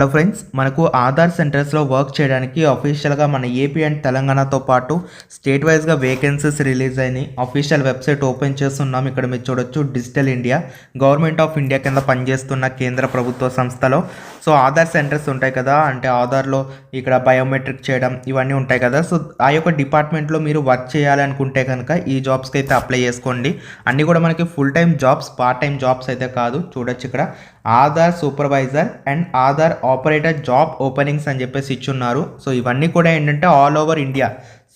Hello friends మనకు ఆధార్ సెంటర్స్లో work చేయడానికి అఫీషియల్గా మన ఏపీ అండ్ తెలంగాణతో పాటు స్టేట్ వైజ్గా వేకెన్సీస్ రిలీజ్ అయినాయి. అఫీషియల్ వెబ్సైట్ ఓపెన్ చేస్తున్నాం. ఇక్కడ మీరు చూడొచ్చు digital India government of India కింద పనిచేస్తున్న కేంద్ర ప్రభుత్వ సంస్థలో. సో ఆధార్ సెంటర్స్ ఉంటాయి కదా అంటే ఆధార్లో ఇక్కడ బయోమెట్రిక్ చేయడం ఇవన్నీ ఉంటాయి కదా. సో ఆ యొక్క డిపార్ట్మెంట్లో మీరు వర్క్ చేయాలనుకుంటే కనుక ఈ జాబ్స్కి అయితే అప్లై చేసుకోండి. అన్నీ కూడా మనకి full time jobs part time jobs అయితే కాదు. చూడొచ్చు ఇక్కడ. Aadhaar supervisor and Aadhaar operator job openings అని చెప్పేసి ఇచ్చున్నారు. సో ఇవన్నీ కూడా ఏంటంటే all over India.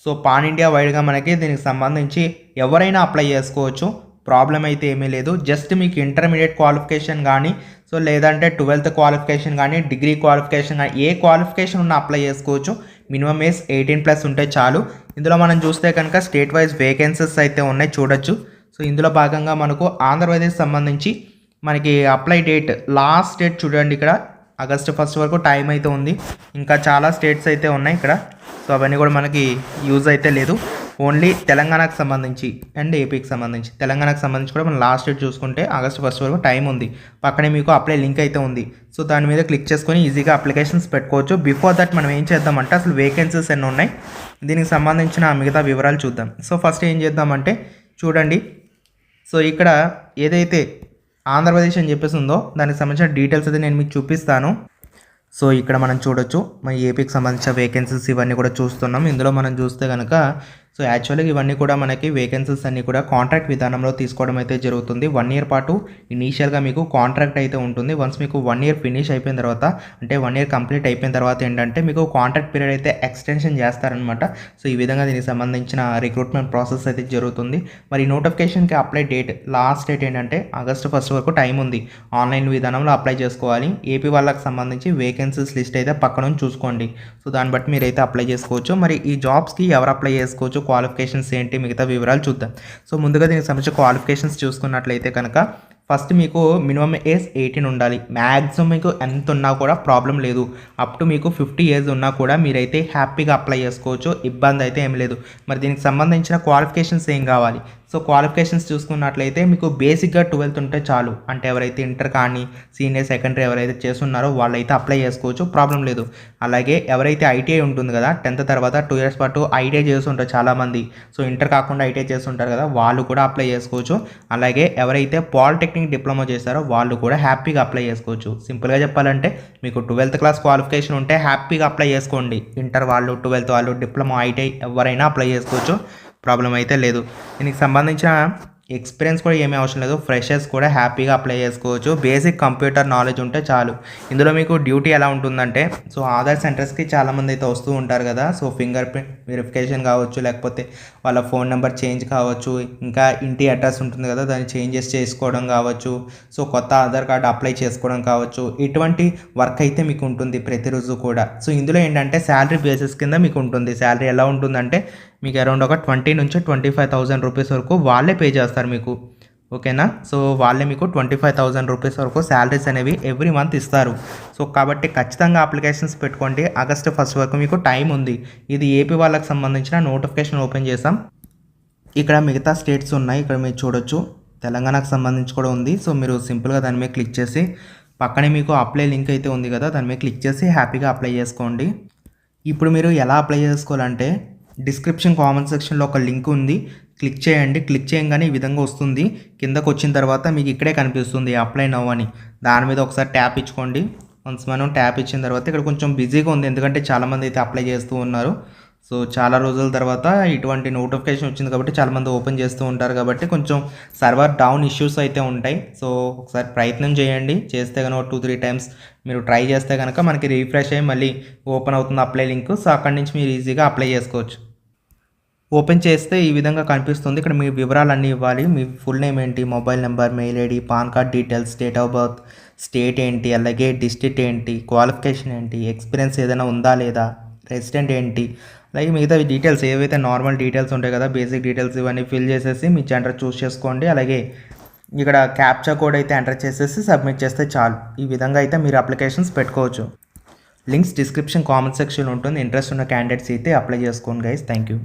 So pan India వైడ్గా మనకి దీనికి సంబంధించి ఎవరైనా అప్లై చేసుకోవచ్చు. ప్రాబ్లం అయితే ఏమీ లేదు. జస్ట్ మీకు ఇంటర్మీడియట్ క్వాలిఫికేషన్ కానీ సో లేదంటే ట్వెల్త్ క్వాలిఫికేషన్ కానీ డిగ్రీ క్వాలిఫికేషన్ కానీ ఏ క్వాలిఫికేషన్ ఉన్నా అప్లై చేసుకోవచ్చు. మినిమం ఏజ్ ఎయిటీన్ ప్లస్ ఉంటే చాలు. ఇందులో మనం చూస్తే కనుక స్టేట్ వైజ్ వేకెన్సీస్ అయితే ఉన్నాయి చూడొచ్చు. సో ఇందులో భాగంగా మనకు ఆంధ్రప్రదేశ్ సంబంధించి మనకి అప్లై డేట్ లాస్ట్ డేట్ చూడండి ఇక్కడ. ఆగస్ట్ ఫస్ట్ వరకు టైం అయితే ఉంది. ఇంకా చాలా స్టేట్స్ అయితే ఉన్నాయి ఇక్కడ. సో అవన్నీ కూడా మనకి యూజ్ అయితే లేదు. ఓన్లీ తెలంగాణకు సంబంధించి అండ్ ఏపీకి సంబంధించి. తెలంగాణకు సంబంధించి కూడా మనం లాస్ట్ డేట్ చూసుకుంటే ఆగస్ట్ ఫస్ట్ వరకు టైం ఉంది. పక్కనే మీకు అప్లై లింక్ అయితే ఉంది. సో దాని మీద క్లిక్ చేసుకొని ఈజీగా అప్లికేషన్స్ పెట్టుకోవచ్చు. బిఫోర్ దట్ మనం ఏం చేద్దామంటే అసలు వేకెన్సీస్ ఎన్ని ఉన్నాయి? దీనికి సంబంధించిన మిగతా వివరాలు చూద్దాం. సో ఫస్ట్ ఏం చేద్దామంటే చూడండి. సో ఇక్కడ ఏదైతే ఆంధ్రప్రదేశ్ అని చెప్పేసి ఉందో దానికి సంబంధించిన డీటెయిల్స్ అయితే నేను మీకు చూపిస్తాను. సో ఇక్కడ మనం చూడొచ్చు. మన ఏపీకి సంబంధించిన వేకెన్సీస్ ఇవన్నీ కూడా చూస్తున్నాం. ఇందులో మనం చూస్తే కనుక సో యాక్చువల్గా ఇవన్నీ కూడా మనకి వేకెన్సీస్ అన్నీ కూడా కాంట్రాక్ట్ విధానంలో తీసుకోవడం అయితే జరుగుతుంది. వన్ ఇయర్ పాటు ఇనీషియల్గా మీకు కాంట్రాక్ట్ అయితే ఉంటుంది. వన్స్ మీకు వన్ ఇయర్ ఫినిష్ అయిపోయిన తర్వాత అంటే వన్ ఇయర్ కంప్లీట్ అయిపోయిన తర్వాత ఏంటంటే మీకు కాంట్రాక్ట్ పీరియడ్ అయితే ఎక్స్టెన్షన్ చేస్తారనమాట సో ఈ విధంగా దీనికి సంబంధించిన రిక్రూట్మెంట్ ప్రాసెస్ అయితే జరుగుతుంది. మరి నోటిఫికేషన్కి అప్లై డేట్ లాస్ట్ డేట్ ఏంటంటే ఆగస్ట్ ఫస్ట్ వరకు టైం ఉంది. ఆన్లైన్ విధానంలో అప్లై చేసుకోవాలి. ఏపీ వాళ్ళకి సంబంధించి వేకెన్సీస్ లిస్ట్ అయితే పక్కన చూసుకోండి. సో దాన్ని బట్టి మీరైతే అప్లై చేసుకోవచ్చు. మరి ఈ జాబ్స్కి ఎవరు అప్లై చేసుకోవచ్చు? క్వాలిఫికేషన్స్ ఏంటి మిగతా వివరాలు చూద్దాం. సో ముందుగా దీనికి సంబంధించిన క్వాలిఫికేషన్స్ చూసుకున్నట్లయితే కనుక ఫస్ట్ మీకు మినిమం ఏజ్ ఎయిటీన్ ఉండాలి. మ్యాక్సిమం మీకు ఎంత ఉన్నా కూడా ప్రాబ్లం లేదు. అప్ టు మీకు ఫిఫ్టీ ఏజ్ ఉన్నా కూడా మీరైతే హ్యాపీగా అప్లై చేసుకోవచ్చు. ఇబ్బంది అయితే ఏం లేదు. మరి దీనికి సంబంధించిన క్వాలిఫికేషన్స్ ఏం కావాలి? సో క్వాలిఫికేషన్స్ చూసుకున్నట్లయితే మీకు బేసిక్గా ట్వెల్త్ ఉంటే చాలు. అంటే ఎవరైతే ఇంటర్ కానీ సీనియర్ సెకండరీ ఎవరైతే చేస్తున్నారో వాళ్ళైతే అప్లై చేసుకోవచ్చు. ప్రాబ్లం లేదు. అలాగే ఎవరైతే ఐటీఐ ఉంటుంది కదా టెన్త్ తర్వాత టూ ఇయర్స్ పాటు ఐటీఐ చేస్తుంటారు చాలామంది. సో ఇంటర్ కాకుండా ఐటీఐ చేస్తుంటారు కదా వాళ్ళు కూడా అప్లై చేసుకోవచ్చు. అలాగే ఎవరైతే పాలిటెక్నిక్ డిప్లొమా చేస్తారో వాళ్ళు కూడా హ్యాపీగా అప్లై చేసుకోవచ్చు. సింపుల్గా చెప్పాలంటే మీకు ట్వెల్త్ క్లాస్ క్వాలిఫికేషన్ ఉంటే హ్యాపీగా అప్లై చేసుకోండి. ఇంటర్ వాళ్ళు ట్వెల్త్ వాళ్ళు డిప్లొమా ఐటీఐ ఎవరైనా అప్లై చేసుకోవచ్చు. ప్రాబ్లం అయితే లేదు. దీనికి సంబంధించిన ఎక్స్పీరియన్స్ కూడా ఏమీ అవసరం లేదు. ఫ్రెషర్స్ కూడా హ్యాపీగా అప్లై చేసుకోవచ్చు. బేసిక్ కంప్యూటర్ నాలెడ్జ్ ఉంటే చాలు. ఇందులో మీకు డ్యూటీ ఎలా ఉంటుందంటే సో ఆధార్ సెంటర్స్కి చాలామంది అయితే వస్తూ ఉంటారు కదా సో ఫింగర్ ప్రింట్ వెరిఫికేషన్ కావచ్చు లేకపోతే వాళ్ళ ఫోన్ నెంబర్ చేంజ్ కావచ్చు ఇంకా ఇంటి అడ్రస్ ఉంటుంది కదా దాన్ని చేంజెస్ చేసుకోవడం కావచ్చు సో కొత్త ఆధార్ కార్డు అప్లై చేసుకోవడం కావచ్చు ఇటువంటి వర్క్ అయితే మీకు ఉంటుంది ప్రతిరోజు కూడా. సో ఇందులో ఏంటంటే శాలరీ బేసిస్ కింద మీకు ఉంటుంది. శాలరీ ఎలా ఉంటుందంటే మీకు అరౌండ్ ఒక ట్వంటీ నుంచి ట్వంటీ ఫైవ్ థౌసండ్ రూపీస్ వరకు వాళ్ళే పే చేస్తారు మీకు. ఓకేనా? సో వాళ్ళే మీకు ట్వంటీ ఫైవ్ థౌసండ్ రూపీస్ వరకు శాలరీస్ అనేవి ఎవ్రీ మంత్ ఇస్తారు. సో కాబట్టి ఖచ్చితంగా అప్లికేషన్స్ పెట్టుకోండి. ఆగస్ట్ ఫస్ట్ వరకు మీకు టైం ఉంది. ఇది ఏపీ వాళ్ళకి సంబంధించిన నోటిఫికేషన్ ఓపెన్ చేసాం ఇక్కడ మిగతా స్టేట్స్ ఉన్నాయి. ఇక్కడ మీరు చూడొచ్చు. తెలంగాణకు సంబంధించి కూడా ఉంది. సో మీరు సింపుల్గా దాని మీద క్లిక్ చేసి పక్కనే మీకు అప్లై లింక్ అయితే ఉంది కదా దాని మీద క్లిక్ చేసి హ్యాపీగా అప్లై చేసుకోండి. ఇప్పుడు మీరు ఎలా అప్లై చేసుకోవాలంటే డిస్క్రిప్షన్ కామెంట్ సెక్షన్లో ఒక లింక్ ఉంది. క్లిక్ చేయండి. క్లిక్ చేయగానే ఈ విధంగా వస్తుంది. కిందకు వచ్చిన తర్వాత మీకు ఇక్కడే కనిపిస్తుంది అప్లై నవ్ అని. దాని మీద ఒకసారి ట్యాప్ ఇచ్చుకోండి. వన్స్ మనం ట్యాప్ ఇచ్చిన తర్వాత ఇక్కడ కొంచెం బిజీగా ఉంది. ఎందుకంటే చాలామంది అయితే అప్లై చేస్తూ ఉన్నారు. సో చాలా రోజుల తర్వాత ఇటువంటి నోటిఫికేషన్ వచ్చింది కాబట్టి చాలామంది ఓపెన్ చేస్తూ ఉంటారు కాబట్టి కొంచెం సర్వర్ డౌన్ ఇష్యూస్ అయితే ఉంటాయి. సో ఒకసారి ప్రయత్నం చేయండి. చేస్తే కనుక టూ త్రీ టైమ్స్ మీరు ట్రై చేస్తే కనుక మనకి రీఫ్రెష్ అయ్యి మళ్ళీ ఓపెన్ అవుతుంది అప్లై లింక్. సో అక్కడి నుంచి మీరు ఈజీగా అప్లై చేసుకోవచ్చు. ఓపెన్ చేస్తే ఈ విధంగా కనిపిస్తుంది. ఇక్కడ మీ వివరాలన్నీ ఇవ్వాలి. మీ ఫుల్ నేమ్ ఏంటి? Mobile number mail ID pan card details date of birth state ఏంటి? అలాగే డిస్ట్రిక్ట్ ఏంటి? క్వాలిఫికేషన్ ఏంటి? ఎక్స్పీరియన్స్ ఏదైనా ఉందా లేదా? రెసిడెంట్ ఏంటి? అలాగే మిగతా డీటెయిల్స్ ఏవైతే నార్మల్ డీటెయిల్స్ ఉంటాయి కదా బేసిక్ డీటెయిల్స్ ఇవన్నీ ఫిల్ చేసేసి మీ జెండర్ చూస్ చేసుకోండి. అలాగే ఇక్కడ క్యాప్చా కోడ్ అయితే ఎంటర్ చేసేసి సబ్మిట్ చేస్తే చాలు. ఈ విధంగా అయితే మీరు అప్లికేషన్స్ పెట్టుకోవచ్చు. లింక్స్ డిస్క్రిప్షన్ కామెంట్ సెక్షన్ ఉంటుంది. ఇంట్రెస్ట్ ఉన్న క్యాండిడేట్స్ అయితే అప్లై చేసుకోండి గైస్ థ్యాంక్ యూ